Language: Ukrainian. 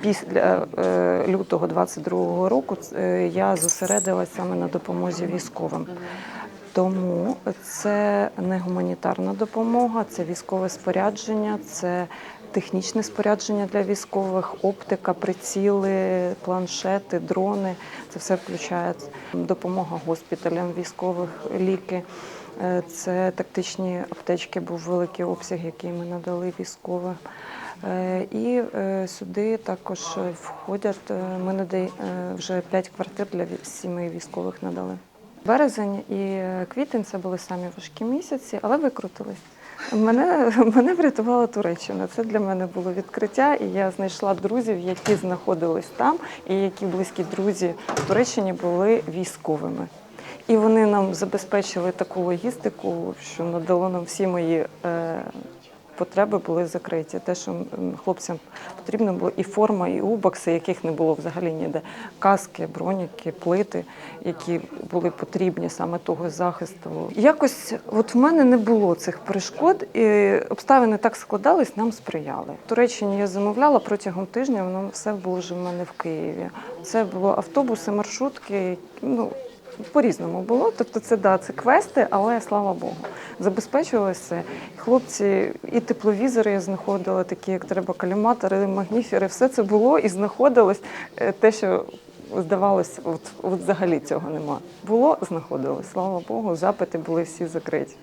Після е, лютого 22-го року е, я зосередилася саме на допомозі військовим. Тому це не гуманітарна допомога, це військове спорядження, це технічне спорядження для військових, оптика, приціли, планшети, дрони. Це все включає допомога госпіталям військових, ліки. Е, Це тактичні аптечки, був великий обсяг, який ми надали військовим. Е, І е, сюди також входять. Ми надай- вже п'ять квартир для сімей військових надали. Березень і квітень це були самі важкі місяці, але викрутились. Мене, мене врятувала Туреччина. Це для мене було відкриття, і я знайшла друзів, які знаходились там, і які близькі друзі в Туреччині були військовими. І вони нам забезпечили таку логістику, що надало нам всі мої е, потреби були закриті. Те, що хлопцям потрібно було, і форма, і убокси, яких не було взагалі ніде. Каски, броніки, плити, які були потрібні саме того захисту. Якось от в мене не було цих перешкод, і обставини так складались, нам сприяли. В Туреччині я замовляла протягом тижня, воно все було вже в мене в Києві. Це було автобуси, маршрутки. Ну, по-різному було. Тобто, це да, це квести, але слава Богу, забезпечувалося. Хлопці і тепловізори я знаходила, такі як треба каліматори, магніфери, все це було і знаходилось е, те, що здавалось, от, от взагалі цього нема. Було, знаходилось. Слава Богу, запити були всі закриті.